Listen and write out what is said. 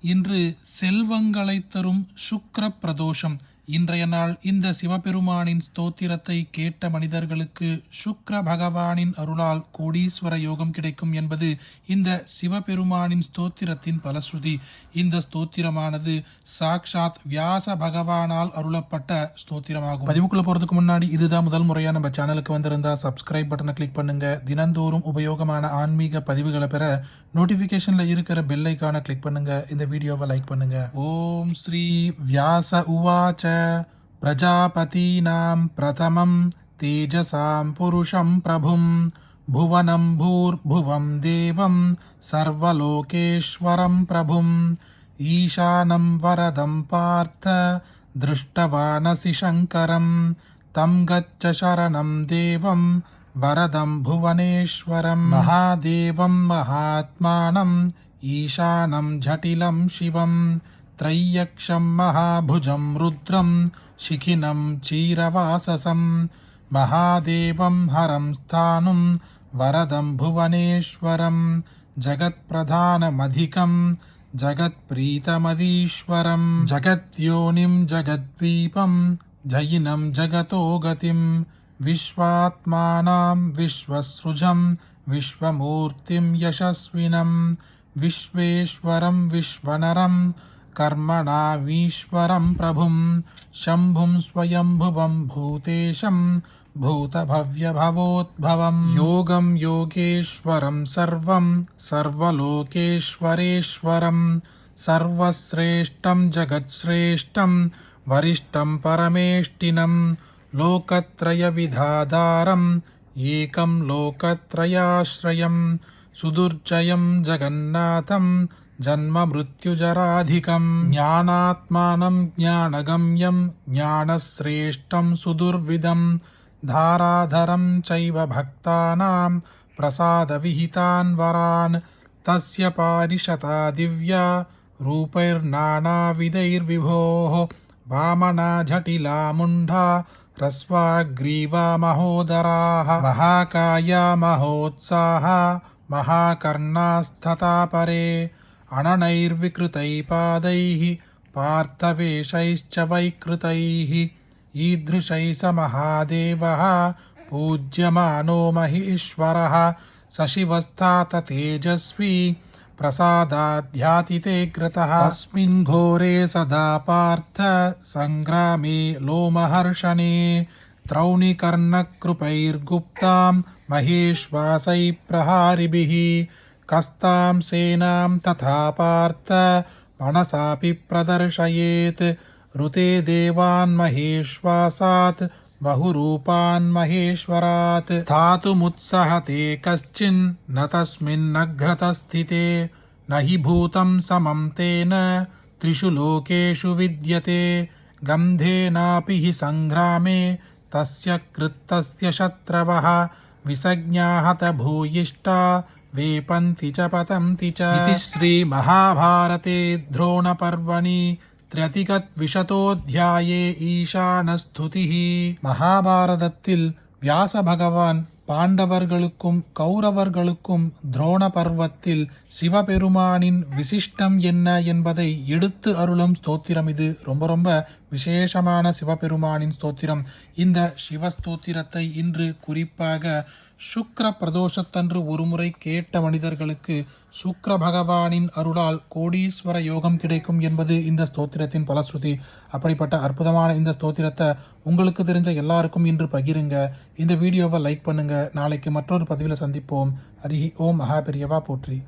இன்று செல்வங்களை தரும் சுக்கர பிரதோஷம் இன்றைய நாள் இந்த சிவபெருமானின் ஸ்தோத்திரத்தை கேட்ட மனிதர்களுக்கு சுக்கிர பகவானின் அருளால் கோடீஸ்வர யோகம் கிடைக்கும் என்பது இந்த சிவபெருமானின் ஸ்தோத்திரத்தின் பலஸ்ருதி. இந்த ஸ்தோத்திரமானது சாக்ஷாத் வியாச பகவானால் அருளப்பட்ட ஸ்தோத்திரமாகும். பதிவுக்குள்ள போறதுக்கு முன்னாடி இதுதான் முதல் முறையா நம்ம சேனலுக்கு வந்திருந்தா சப்ஸ்கிரைப் பட்டனை கிளிக் பண்ணுங்க. தினந்தோறும் உபயோகமான ஆன்மீக பதிவுகளை பெற நோட்டிபிகேஷன்ல இருக்கிற பெல் ஐக்கான கிளிக் பண்ணுங்க. இந்த வீடியோவை லைக் பண்ணுங்க. ஓம் ஸ்ரீ வியாச உவாச்ச प्रजापतीनां प्रथमं तेजसां पुरुषं प्रभुं भुवनं भूर्भुवं देवं सर्वलोकेश्वरं प्रभुं ईशानं वरदं पार्थ दृष्टवानसि शङ्करं तं गच्छ शरणं देवं वरदं भुवनेश्वरं महादेवं महात्मानम् ईशानं जटिलं शिवम् त्रय्यक्षं महाभुजं रुद्रं शिखिनं चीरवाससं महादेवं हरं स्थाणुं वरदं भुवनेश्वरं जगत्प्रधानमधिकं जगत्प्रीतमदीश्वरं जगद्योनिं जगद्वीपं जयिनं जगतो गतिं विश्वात्मानां विश्वसृजं विश्वमूर्तिं यशस्विनं विश्वेश्वरं विश्वनरं कर्मणामीश्वरं प्रभुं, शम्भुं स्वयम्भुवं भूतेशं भूतभव्यभवोद्भवं योगं योगेश्वरं सर्वं, सर्वलोकेश्वरेश्वरं, सर्वश्रेष्ठं जगत्श्रेष्ठं, वरिष्ठं परमेष्टिनं लोकत्रयविधाधारम् एकं लोकत्रयाश्रयं, सुदुर्जयं जगन्नाथं जन्ममृत्युजराधिकं ज्ञानात्मानं ज्ञानगम्यं, ज्ञानश्रेष्ठं सुदुर्विदं धाराधरं चैव भक्तानां, प्रसादविहितान् वरान्, तस्य पारिषता दिव्या, रूपैर्नानाविधैर्विभोः, वामना जटिला मुण्डा ह्रस्वाग्रीवा महोदराः महाकाया महोत्साहा महाकर्णास्तथा परे अननैर्विकृतैपादैः पार्थवेषैश्च वैकृतैः ईदृशैः स महादेवः पूज्यमानो महेश्वरः स शिवस्थात तेजस्वी प्रसादाध्यातिते कृतः। अस्मिन् घोरे सदा पार्थ सङ्ग्रामे लोमहर्षणे त्रौणिकर्णकृपैर्गुप्तां महेश्वासै प्रहारिभिः कस्तां सेनां तथा पार्थ, मनसापि प्रदर्शयेत्। ऋते देवान् महेश्वासात्, बहुरूपान् महेश्वरात्। स्थातुमुत्सहते कश्चिन्न तस्मिन्नघ्रतस्थिते न हि भूतं समं तेन। त्रिषु लोकेषु विद्यते गन्धेनापि हि सङ्ग्रामे, तस्य कृत्तस्य शत्रवः, विसज्ञाहत भूयिष्ठा वेपन्ति च पतन्ति च इति श्रीमहाभारते द्रोणपर्वणि திரதிகத்விஷதோத்தியாயே ஈசானஸ்துதிஹி மகாபாரதத்தில் வியாச பகவான் பாண்டவர்களுக்கும் கௌரவர்களுக்கும் துரோண பர்வத்தில் சிவபெருமானின் விசிஷ்டம் என்ன என்பதை எடுத்து அருளும் ஸ்தோத்திரம் இது ரொம்ப ரொம்ப விசேஷமான சிவபெருமானின் ஸ்தோத்திரம். இந்த சிவஸ்தோத்திரத்தை இன்று குறிப்பாக சுக்ர பிரதோஷத்தன்று ஒருமுறை கேட்ட மனிதர்களுக்கு சுக்ர பகவானின் அருளால் கோடீஸ்வர யோகம் கிடைக்கும் என்பது இந்த ஸ்தோத்திரத்தின் பலஸ்ருதி அப்படிப்பட்ட அற்புதமான இந்த ஸ்தோத்திரத்தை உங்களுக்கு தெரிஞ்ச எல்லாருக்கும் இன்று பகிருங்க. இந்த வீடியோவை லைக் பண்ணுங்க. நாளைக்கு மற்றொரு பதிவில் சந்திப்போம். ஹரி ஓம். மகாபெரியவா போற்றி.